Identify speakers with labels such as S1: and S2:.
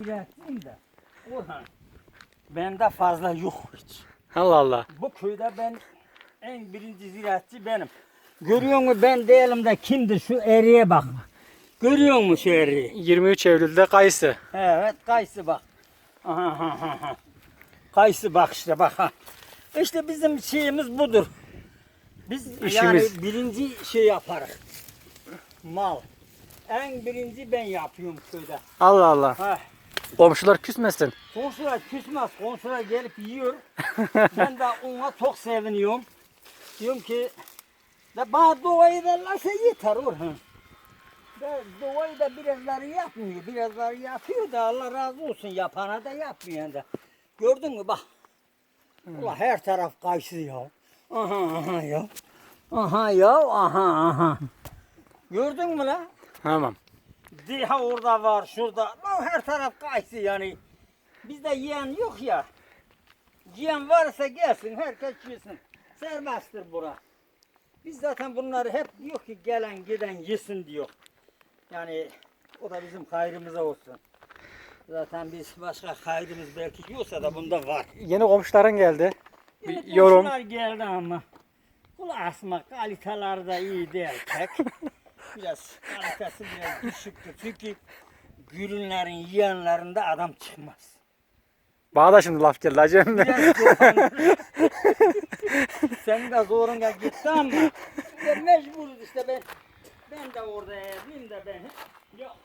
S1: Üreteyim de. Orhan. Bende fazla yok hiç.
S2: Allah Allah.
S1: Bu köyde ben en birinci ziraatçı benim. Görüyor musun ben değilim de kimdir şu eriye bak. Görüyor musun şu eriyi?
S2: 23 Eylül'de kayısı.
S1: Evet kayısı bak. Aha, aha, aha. Kayısı bak işte bak ha. İşte bizim şeyimiz budur. Biz
S2: İşimiz.
S1: yani birinci şey yaparız. Mal. En birinci ben yapıyorum köyde.
S2: Allah Allah.
S1: Ha.
S2: Komşular küsmesin.
S1: Komşular küsmez. Komşular gelip yiyor. ben de ona çok seviniyorum. Diyorum ki de bana doğayı verirlerse yeter Orhan. De doğayı da birazları yapmıyor. Birazları yapıyor da Allah razı olsun. Yapana da yapmayan da. Gördün mü bak. Ulan her taraf kayısı ya. Aha aha ya. Aha ya aha aha. Gördün mü lan?
S2: Tamam.
S1: Diha orada var, şurada. Lan her taraf kayısı yani. Bizde yiyen yok ya. Yiyen varsa gelsin, herkes yesin. Serbesttir bura. Biz zaten bunları hep diyor ki gelen giden yesin diyor. Yani o da bizim hayrımıza olsun. Zaten biz başka hayrımız belki yoksa da bunda var.
S2: Yeni komşuların geldi. Bir
S1: Yine
S2: yorum.
S1: komşular geldi ama. Kulak asma kaliteler de iyi değil pek. biraz kalitesi biraz düşüktür. Çünkü gülünlerin yiyenlerinde adam çıkmaz.
S2: Bana da şimdi laf geldi acem.
S1: Senin de zoruna gitti ama ya mecburuz işte ben ben de orada evliyim de ben yok